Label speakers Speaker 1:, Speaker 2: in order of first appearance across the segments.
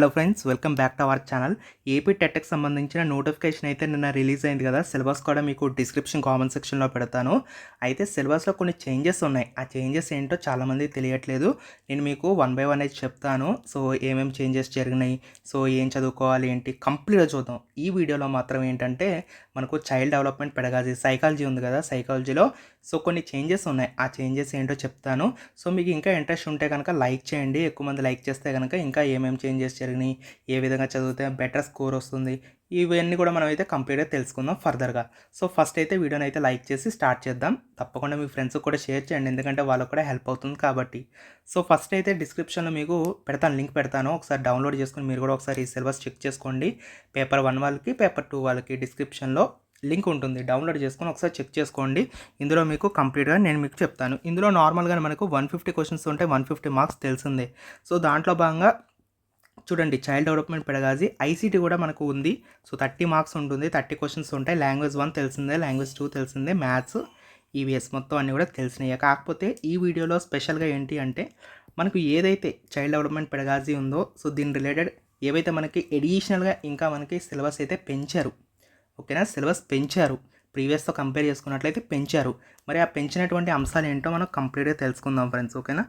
Speaker 1: Hello friends welcome back to our channel AP టెట్కి సంబంధించిన notification అయితే నిన్న రిలీజ్ అయింది కదా. సిలబస్ కూడా మీకు డిస్క్రిప్షన్ కామెంట్ సెక్షన్లో పెడతాను. అయితే సిలబస్లో కొన్ని చేంజెస్ ఉన్నాయి. ఆ చేంజెస్ ఏంటో చాలామంది తెలియట్లేదు. నేను మీకు వన్ బై వన్ అయితే చెప్తాను. సో ఏమేమి చేంజెస్ జరిగినాయి? సో ఏం చదువుకోవాలి? ఏంటి? కంప్లీట్గా చూద్దాం. ఈ వీడియోలో మాత్రం ఏంటంటే మనకు చైల్డ్ డెవలప్మెంట్ పెడగాజీ సైకాలజీ ఉంది కదా సైకాలజీలో సో కొన్ని చేంజెస్ ఉన్నాయి. ఆ చేంజెస్ ఏంటో చెప్తాను. సో మీకు ఇంకా ఇంట్రెస్ట్ ఉంటే కనుక లైక్ చేయండి. ఎక్కువ మంది లైక్ చేస్తే కనుక ఇంకా ఏమేమి చేంజెస్ జరిగినాయి ఏ విధంగా చదివితే బెటర్ స్కోర్ వస్తుంది ఇవన్నీ కూడా మనం అయితే కంప్లీట్గా తెలుసుకుందాం ఫర్దర్గా. సో ఫస్ట్ అయితే వీడియోని అయితే లైక్ చేసి స్టార్ట్ చేద్దాం. తప్పకుండా మీ ఫ్రెండ్స్కి కూడా షేర్ చేయండి ఎందుకంటే వాళ్ళకు కూడా హెల్ప్ అవుతుంది కాబట్టి. సో ఫస్ట్ అయితే డిస్క్రిప్షన్లో మీకు పెడతాను లింక్ పెడతాను. ఒకసారి డౌన్లోడ్ చేసుకుని మీరు కూడా ఒకసారి ఈ సిలబస్ చెక్ చేసుకోండి. పేపర్ వన్ వాళ్ళకి పేపర్ టూ వాళ్ళకి డిస్క్రిప్షన్లో లింక్ ఉంటుంది. డౌన్లోడ్ చేసుకొని ఒకసారి చెక్ చేసుకోండి. ఇందులో మీకు కంప్లీట్గా నేను మీకు చెప్తాను. ఇందులో నార్మల్గా మనకు వన్ ఫిఫ్టీ క్వశ్చన్స్ ఉంటే వన్ ఫిఫ్టీ మార్క్స్ తెలిసిందే. సో దాంట్లో భాగంగా చూడండి చైల్డ్ డెవలప్మెంట్ పెడగాజీ ఐసీటీ కూడా మనకు ఉంది. సో థర్టీ మార్క్స్ ఉంటుంది థర్టీ క్వశ్చన్స్ ఉంటాయి. లాంగ్వేజ్ వన్ తెలిసిందే లాంగ్వేజ్ టూ తెలిసిందే మ్యాథ్స్ ఈవీఎస్ మొత్తం అన్నీ కూడా తెలిసినాయి. కాకపోతే ఈ వీడియోలో స్పెషల్గా ఏంటి అంటే మనకు ఏదైతే చైల్డ్ డెవలప్మెంట్ పెడగాజీ ఉందో సో దీని రిలేటెడ్ ఏవైతే మనకి ఎడిషనల్గా ఇంకా మనకి సిలబస్ అయితే పెంచారు ఓకేనా? సిలబస్ పెంచారు. ప్రీవియస్తో కంపేర్ చేసుకున్నట్లయితే పెంచారు. మరి ఆ పెంచినటువంటి అంశాలు ఏంటో మనం కంప్లీట్గా తెలుసుకుందాం ఫ్రెండ్స్ ఓకేనా?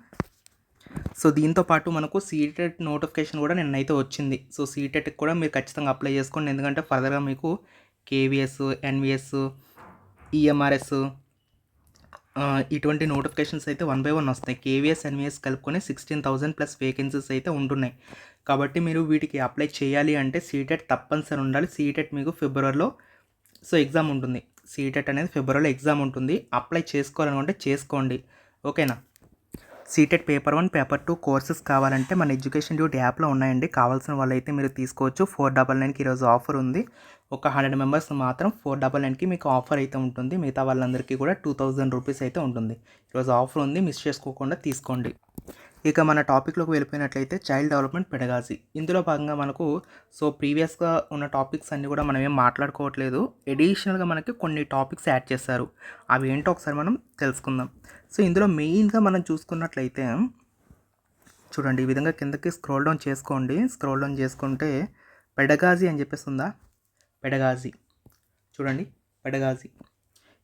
Speaker 1: సో దీంతో పాటు మనకు సీటెట్ నోటిఫికేషన్ కూడా నిన్నైతే వచ్చింది. సో సీటెట్కి కూడా మీరు ఖచ్చితంగా అప్లై చేసుకోండి. ఎందుకంటే ఫర్దర్గా మీకు కేవీఎస్ ఎన్విఎస్ ఈఎంఆర్ఎస్ ఇటువంటి నోటిఫికేషన్స్ అయితే వన్ బై వన్ వస్తాయి. కేవీఎస్ ఎన్విఎస్ కలుపుకొని సిక్స్టీన్ థౌసండ్ ప్లస్ వేకెన్సీస్ అయితే ఉంటున్నాయి. కాబట్టి మీరు వీటికి అప్లై చేయాలి అంటే సీటెట్ తప్పనిసరి ఉండాలి. సీటెట్ మీకు ఫిబ్రవరిలో సో ఎగ్జామ్ ఉంటుంది. సీటెట్ అనేది ఫిబ్రవరిలో ఎగ్జామ్ ఉంటుంది. అప్లై చేసుకోవాలనుకుంటే చేసుకోండి. ఓకేనా? CTET paper one paper two courses కావాలంటే మన ఎడ్యుకేషన్ డ్యూటీ యాప్లో ఉన్నాయండి. కావాల్సిన వాళ్ళైతే మీరు తీసుకోవచ్చు. ఫోర్ డబల్ నైన్కి ఈరోజు ఆఫర్ ఉంది. ఒక హండ్రెడ్ మెంబర్స్ మాత్రం ఫోర్ డబల్ నైన్కి మీకు ఆఫర్ అయితే ఉంటుంది. మిగతా వాళ్ళందరికీ కూడా టూ థౌజండ్ రూపీస్ అయితే ఉంటుంది. ఈరోజు ఆఫర్ ఉంది. మిస్ చేసుకోకుండా తీసుకోండి. ఇక మన టాపిక్లోకి వెళ్ళిపోయినట్లయితే చైల్డ్ డెవలప్మెంట్ పెడగాసి ఇందులో భాగంగా మనకు సో ప్రీవియస్గా ఉన్న టాపిక్స్ అన్నీ కూడా మనం ఏం మాట్లాడుకోవట్లేదు. ఎడిషనల్గా మనకి కొన్ని టాపిక్స్ యాడ్ చేస్తారు అవి ఏంటో ఒకసారి మనం తెలుసుకుందాం. సో ఇందులో మెయిన్గా మనం చూసుకున్నట్లయితే చూడండి ఈ విధంగా కిందకి స్క్రోల్ డౌన్ చేసుకోండి. స్క్రోల్ డౌన్ చేసుకుంటే పెడగాజీ అని చెప్పేసి ఉందా? పెడగాజీ. చూడండి పెడగాజీ.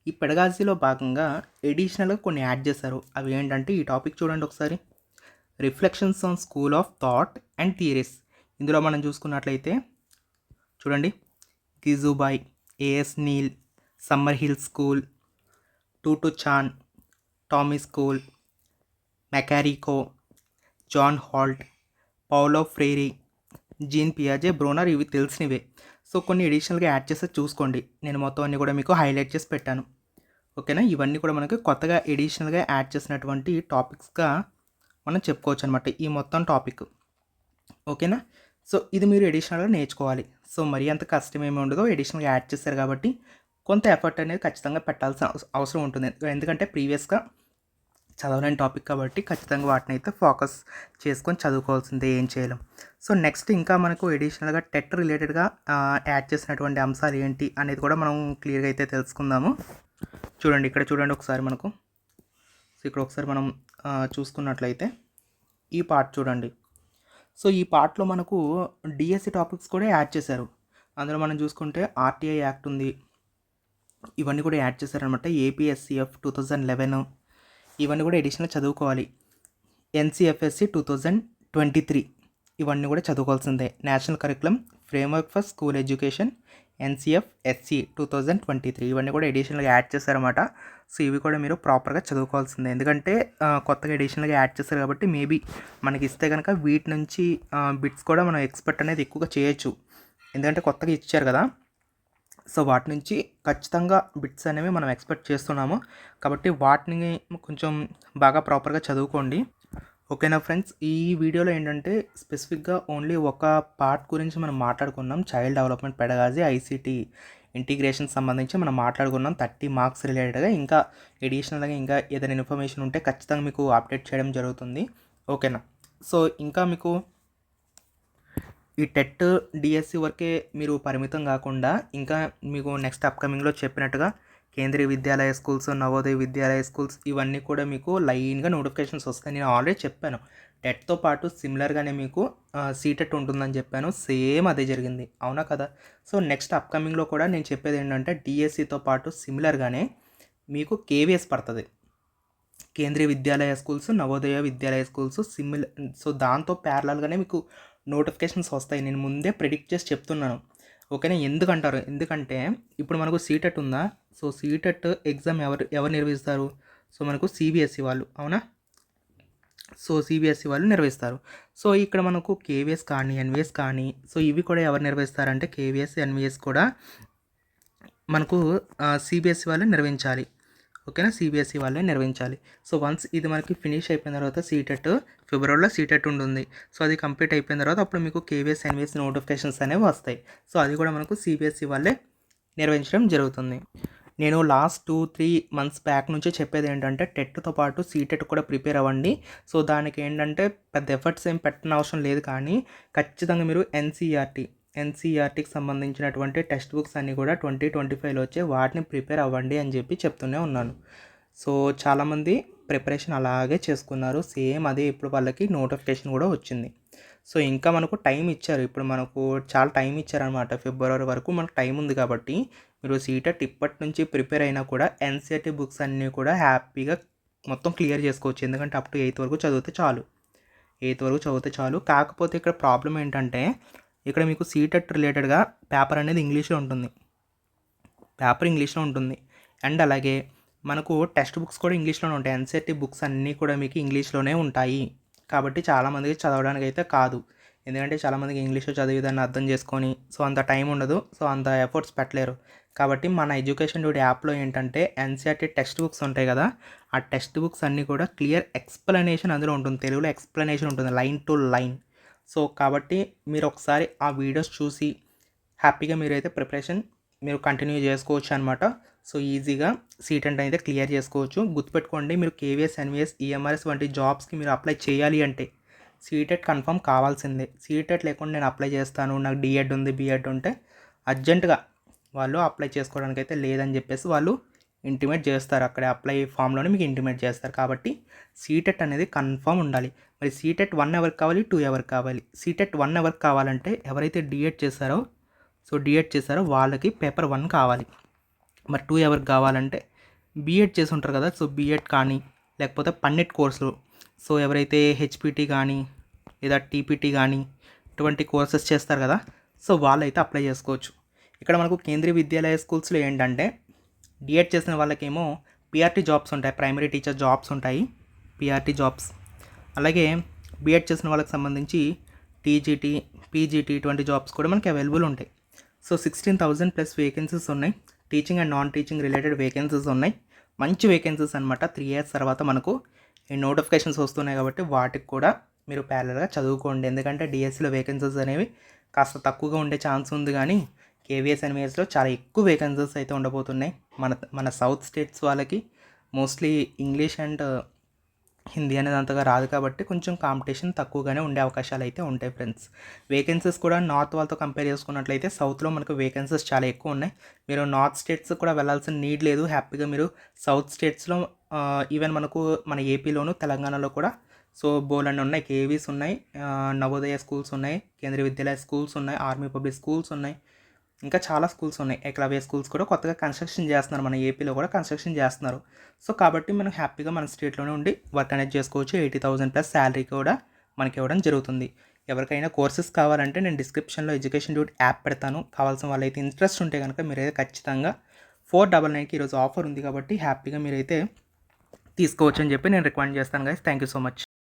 Speaker 1: ఈ పెడగాజీలో భాగంగా ఎడిషనల్గా కొన్ని యాడ్ చేశారు. అవి ఏంటంటే ఈ టాపిక్ చూడండి ఒకసారి. Reflections on school of thought and theories. ఇందులో మనం చూసుకున్నట్లయితే చూడండి. గిజుబాయ్ as Neill Summerhill school టూటు చాన్ Tommy school మెకారికో John Holt Paulo Freire Jean పియాజే Bruner ఇవి తెలిసినవే. సో కొన్ని ఎడిషనల్గా యాడ్ చేస్తే చూసుకోండి. నేను మొత్తం అన్నీ కూడా మీకు హైలైట్ చేసి పెట్టాను. ఓకేనా? ఇవన్నీ కూడా మనకి కొత్తగా ఎడిషనల్గా యాడ్ చేసినటువంటి టాపిక్స్గా మనం చెప్పుకోవచ్చు అనమాట ఈ మొత్తం టాపిక్. ఓకేనా? సో ఇది మీరు ఎడిషనల్గా నేర్చుకోవాలి. సో మరీ అంత కష్టం ఏమి ఉండదో. ఎడిషనల్గా యాడ్ చేస్తారు కాబట్టి కొంత ఎఫర్ట్ అనేది ఖచ్చితంగా పెట్టాల్సిన అవస- అవసరం ఉంటుంది. ఎందుకంటే ప్రీవియస్గా చదవలేని టాపిక్ కాబట్టి ఖచ్చితంగా వాటిని అయితే ఫోకస్ చేసుకొని చదువుకోవాల్సిందే ఏం చేయలేం. సో నెక్స్ట్ ఇంకా మనకు ఎడిషనల్గా టెట్ రిలేటెడ్గా యాడ్ చేసినటువంటి అంశాలు ఏంటి అనేది కూడా మనం క్లియర్గా అయితే తెలుసుకుందాము. చూడండి ఇక్కడ చూడండి ఒకసారి మనకు. సో ఇక్కడ ఒకసారి మనం చూసుకున్నట్లయితే ఈ పార్ట్ చూడండి. సో ఈ పార్ట్లో మనకు డిఎస్సి టాపిక్స్ కూడా యాడ్ చేశారు. అందులో మనం చూసుకుంటే ఆర్టీఐ యాక్ట్ ఉంది. ఇవన్నీ కూడా యాడ్ చేశారనమాట. APSCF two thousand eleven. ఇవన్నీ కూడా ఎడిషనల్ చదువుకోవాలి. NCFSE two thousand twenty three. ఇవన్నీ కూడా చదువుకోవాల్సిందే. National curriculum framework for school education NCF SE two thousand twenty three ఇవన్నీ కూడా ఎడిషనల్గా యాడ్ చేశారన్నమాట. సో ఇవి కూడా మీరు ప్రాపర్గా చదువుకోవాల్సిందే. ఎందుకంటే కొత్తగా ఎడిషనల్గా యాడ్ చేశారు కాబట్టి మేబీ మనకి ఇస్తే కనుక వీటి నుంచి బిట్స్ కూడా మనం ఎక్స్పెక్ట్ అనేది ఎక్కువగా చేయొచ్చు. ఎందుకంటే కొత్తగా ఇచ్చారు కదా. సో వాటి నుంచి ఖచ్చితంగా బిట్స్ అనేవి మనం ఎక్స్పెక్ట్ చేస్తున్నాము. కాబట్టి వాటిని కొంచెం బాగా ప్రాపర్గా చదువుకోండి. ఓకేనా ఫ్రెండ్స్? ఈ వీడియోలో ఏంటంటే స్పెసిఫిక్గా ఓన్లీ ఒక పార్ట్ గురించి మనం మాట్లాడుకున్నాం child development pedagogy ICT integration సంబంధించి మనం మాట్లాడుకున్నాం థర్టీ మార్క్స్ రిలేటెడ్గా ఇంకా ఎడిషనల్గా ఇంకా ఏదైనా ఇన్ఫర్మేషన్ ఉంటే ఖచ్చితంగా మీకు అప్డేట్ చేయడం జరుగుతుంది. ఓకేనా? సో ఇంకా మీకు ఈ టెట్ డిఎస్సి వరకే మీరు పరిమితం కాకుండా ఇంకా మీకు నెక్స్ట్ అప్కమింగ్లో చెప్పినట్టుగా కేంద్రీయ విద్యాలయ స్కూల్స్ నవోదయ విద్యాలయ స్కూల్స్ ఇవన్నీ కూడా మీకు లైన్గా నోటిఫికేషన్స్ వస్తాయి. నేను ఆల్రెడీ చెప్పాను. టెట్తో పాటు సిమిలర్గానే మీకు సీటెట్ ఉంటుందని చెప్పాను. సేమ్ అదే జరిగింది. అవునా కదా? సో నెక్స్ట్ అప్కమింగ్లో కూడా నేను చెప్పేది ఏంటంటే డిఎస్సితో పాటు సిమిలర్గానే మీకు కేవీఎస్ పడుతుంది. Kendriya Vidyalaya schools Navodaya Vidyalaya schools similar so దాంతో ప్యారలల్గానే మీకు నోటిఫికేషన్స్ వస్తాయి. నేను ముందే ప్రిడిక్ట్ చేసి చెప్తున్నాను. ఓకేనా? ఎందుకంటారు? ఎందుకంటే ఇప్పుడు మనకు సీటెట్ ఉందా? సో సీటెట్ ఎగ్జామ్ ఎవరు ఎవరు నిర్వహిస్తారు? సో మనకు సిబిఎస్ఈ వాళ్ళు అవునా? సో సిబిఎస్ఈ వాళ్ళు నిర్వహిస్తారు. సో ఇక్కడ మనకు కేవీఎస్ కానీ ఎన్విఎస్ కానీ సో ఇవి కూడా ఎవరు నిర్వహిస్తారంటే కేవీఎస్ ఎన్విఎస్ కూడా మనకు సిబిఎస్ఈ వాళ్ళు నిర్వహించాలి. ఓకేనా? సిబిఎస్ఈ వాళ్ళే నిర్వహించాలి. సో వన్స్ ఇది మనకి ఫినిష్ అయిపోయిన తర్వాత సీటెట్ ఫిబ్రవరిలో సీటెట్ ఉంటుంది సో అది కంప్లీట్ అయిపోయిన తర్వాత అప్పుడు మీకు కేవీఎస్ ఎన్విఎస్ నోటిఫికేషన్స్ అనేవి వస్తాయి. సో అది కూడా మనకు సిబిఎస్ఈ వాళ్ళే నిర్వహించడం జరుగుతుంది. నేను last two three months back నుంచి చెప్పేది ఏంటంటే టెట్తో పాటు సీటెట్ కూడా ప్రిపేర్ అవ్వండి. సో దానికి ఏంటంటే పెద్ద ఎఫర్ట్స్ ఏం పెట్టిన అవసరం లేదు కానీ ఖచ్చితంగా మీరు ఎన్సీఆర్టీ ఎన్సీఆర్టీకి సంబంధించినటువంటి టెక్స్ట్ బుక్స్ అన్నీ కూడా ట్వంటీ ట్వంటీ ఫైవ్లో వచ్చే వాటిని ప్రిపేర్ అవ్వండి అని చెప్పి చెప్తూనే ఉన్నాను. సో చాలామంది ప్రిపరేషన్ అలాగే చేసుకున్నారు. సేమ్ అదే ఇప్పుడు వాళ్ళకి నోటిఫికేషన్ కూడా వచ్చింది. సో ఇంకా మనకు టైం ఇచ్చారు. ఇప్పుడు మనకు చాలా టైం ఇచ్చారనమాట ఫిబ్రవరి వరకు మనకు టైం ఉంది కాబట్టి మీరు సీటెట్ ఇప్పటి నుంచి ప్రిపేర్ అయినా కూడా ఎన్సీఆర్టీ బుక్స్ అన్నీ కూడా హ్యాపీగా మొత్తం క్లియర్ చేసుకోవచ్చు. ఎందుకంటే అప్ టు ఎయిత్ వరకు చదివితే చాలు. ఎయిత్ వరకు చదివితే చాలు. కాకపోతే ఇక్కడ ప్రాబ్లం ఏంటంటే ఇక్కడ మీకు సీటెట్ రిలేటెడ్గా పేపర్ అనేది ఇంగ్లీష్లో ఉంటుంది. పేపర్ ఇంగ్లీష్లో ఉంటుంది. అండ్ అలాగే మనకు టెక్స్ట్ బుక్స్ కూడా ఇంగ్లీష్లోనే ఉంటాయి. ఎన్సీఆర్టీ బుక్స్ అన్నీ కూడా మీకు ఇంగ్లీష్లోనే ఉంటాయి. కాబట్టి చాలామందికి చదవడానికి అయితే కాదు. ఎందుకంటే చాలామందికి ఇంగ్లీష్లో చదివి దాన్ని అర్థం చేసుకొని సో అంత టైం ఉండదు సో అంత ఎఫర్ట్స్ పెట్టలేరు. కాబట్టి మన ఎడ్యుకేషన్ డ్యూటీ యాప్లో ఏంటంటే ఎన్సీఆర్టీ టెక్స్ట్ బుక్స్ ఉంటాయి కదా ఆ టెక్స్ట్ బుక్స్ అన్నీ కూడా క్లియర్ ఎక్స్ప్లెనేషన్ అందులో ఉంటుంది. తెలుగులో ఎక్స్ప్లెనేషన్ ఉంటుంది. లైన్ టు లైన్ సో కాబట్టి మీరు ఒకసారి ఆ వీడియోస్ చూసి హ్యాపీగా మీరైతే ప్రిపరేషన్ మీరు కంటిన్యూ చేసుకోవచ్చు అనమాట సో ఈజీగా సీట్ అంటే అయితే క్లియర్ చేసుకోవచ్చు. గుర్తుపెట్టుకోండి మీరు కేవీఎస్ ఎన్విఎస్ ఈఎంఆర్ఎస్ వంటి జాబ్స్కి మీరు అప్లై చేయాలి అంటే సీటెట్ కన్ఫర్మ్ కావాల్సిందే. సీటెట్ లేకుండా నేను అప్లై చేస్తాను నాకు డిఎడ్ ఉంది బిఎడ్ ఉంటే అర్జెంటుగా వాళ్ళు అప్లై చేసుకోవడానికి అయితే లేదని చెప్పేసి వాళ్ళు ఇంటిమేట్ చేస్తారు. అక్కడ అప్లై ఫామ్లోనే మీకు ఇంటిమేట్ చేస్తారు. కాబట్టి సీటెట్ అనేది కన్ఫర్మ్ ఉండాలి. మరి సీటెట్ వన్ అవర్ కావాలి టూ అవర్ కావాలి. సీటెట్ వన్ అవర్ కావాలంటే ఎవరైతే డిఎడ్ చేశారో సో డిఎడ్ చేశారో వాళ్ళకి పేపర్ వన్ కావాలి. మరి టూ అవర్ కావాలంటే బీఎడ్ చేసి ఉంటారు కదా సో బీఎడ్ కానీ లేకపోతే పన్నెట్ కోర్సులు సో ఎవరైతే హెచ్పిటి కానీ లేదా టీపీటీ కానీ ఇటువంటి కోర్సెస్ చేస్తారు కదా సో వాళ్ళైతే అప్లై చేసుకోవచ్చు. ఇక్కడ మనకు కేంద్రీయ విద్యాలయ స్కూల్స్లో ఏంటంటే డిఎడ్ చేసిన వాళ్ళకేమో పిఆర్టీ జాబ్స్ ఉంటాయి ప్రైమరీ టీచర్ జాబ్స్ ఉంటాయి పిఆర్టీ జాబ్స్. అలాగే బీఎడ్ చేసిన వాళ్ళకి సంబంధించి టీజీటీ పీజీటీ ఇటువంటి జాబ్స్ కూడా మనకి అవైలబుల్ ఉంటాయి. So sixteen thousand plus vacancies ఉన్నాయి. Teaching and non teaching related vacancies ఉన్నాయి. మంచి వేకెన్సీస్ అనమాట త్రీ ఇయర్స్ తర్వాత మనకు ఈ నోటిఫికేషన్స్ వస్తున్నాయి కాబట్టి వాటికి కూడా మీరు ప్యారల్గా చదువుకోండి. ఎందుకంటే డిఎస్సిలో వేకెన్సీస్ అనేవి కాస్త తక్కువగా ఉండే ఛాన్స్ ఉంది కానీ కేవీఎస్ ఎన్విఎస్లో చాలా ఎక్కువ వేకెన్సీస్ అయితే ఉండబోతున్నాయి. మన మన సౌత్ స్టేట్స్ వాళ్ళకి మోస్ట్లీ ఇంగ్లీష్ అండ్ హిందీ అనేది అంతగా రాదు కాబట్టి కొంచెం కాంపిటీషన్ తక్కువగానే ఉండే అవకాశాలు అయితే ఉంటాయి ఫ్రెండ్స్ వేకెన్సీస్ కూడా నార్త్ వాళ్ళతో కంపేర్ చేసుకున్నట్లయితే సౌత్లో మనకు వేకెన్సీస్ చాలా ఎక్కువ ఉన్నాయి. మీరు నార్త్ స్టేట్స్ కూడా వెళ్ళాల్సిన నీడ్ లేదు. హ్యాపీగా మీరు సౌత్ స్టేట్స్లో ఈవెన్ మనకు మన ఏపీలోను తెలంగాణలో కూడా సో బోలెండ్ ఉన్నాయి. కేవీస్ ఉన్నాయి. Uh, నవోదయ స్కూల్స్ ఉన్నాయి. కేంద్రీయ విద్యాలయ స్కూల్స్ ఉన్నాయి. ఆర్మీ పబ్లిక్ స్కూల్స్ ఉన్నాయి. ఇంకా చాలా స్కూల్స్ ఉన్నాయి. ఏకలవ్య స్కూల్స్ కూడా కొత్తగా కన్స్ట్రక్షన్ చేస్తున్నారు. మన ఏపీలో కూడా కన్స్ట్రక్షన్ చేస్తున్నారు. సో కాబట్టి మనం హ్యాపీగా మన స్టేట్లోనే ఉండి వర్క్ అనేది చేసుకోవచ్చు. ఎయిటీ థౌసండ్ ప్లస్ శాలరీ కూడా మనకి ఇవ్వడం జరుగుతుంది. ఎవరికైనా కోర్సెస్ కావాలంటే నేను డిస్క్రిప్షన్లో ఎడ్యుకేషన్ డ్యూట్ యాప్ పెడతాను. కావాల్సిన వాళ్ళైతే ఇంట్రెస్ట్ ఉంటే కనుక మీరైతే ఖచ్చితంగా ఫోర్ డబల్ నైన్కి ఈరోజు ఆఫర్ ఉంది కాబట్టి హ్యాపీగా మీరైతే తీసుకోవచ్చు అని చెప్పి నేను రికమెండ్ చేస్తాను guys thank you so much